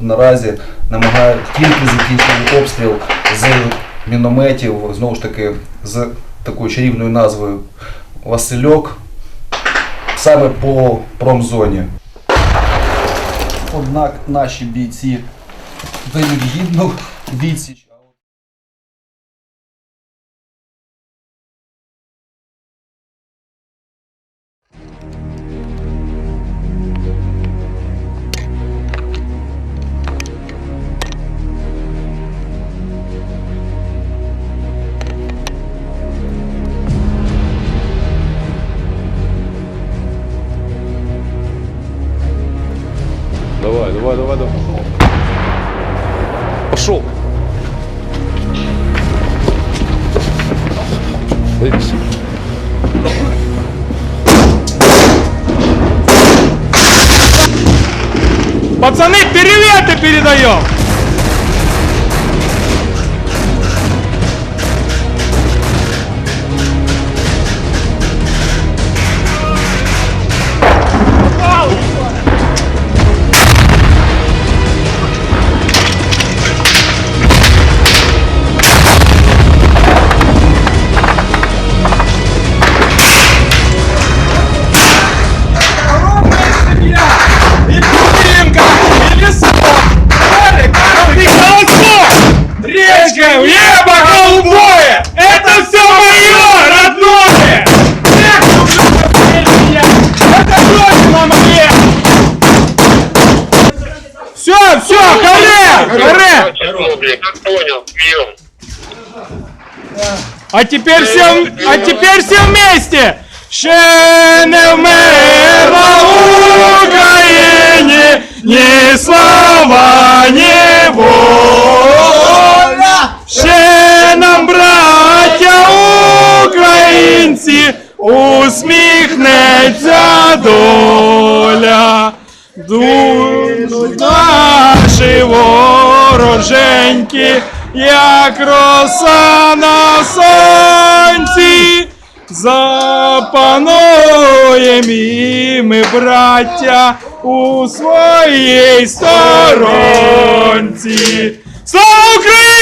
Наразі намагають тільки закінчили обстріл з мінометів, знову ж таки, з такою чарівною назвою Васильок, саме по промзоні. Однак наші бійці дають гідну відсіч. Давай, давай, давай, давай. Пошел. Пацаны, переветы передаем! небо голубое! Это все мое, родное! Эх, люблю меня! Это родина моя! Все, все, харе, харе! Как понял, прием. А теперь все, а теперь все вместе! Ще не вмерла в Україні ні слава, ні воля. Усміхнеться доля. Дунуть наші вороженьки, як роса на сонці. Запануєм і ми, браття, у своїй сторонці. Слава Україні!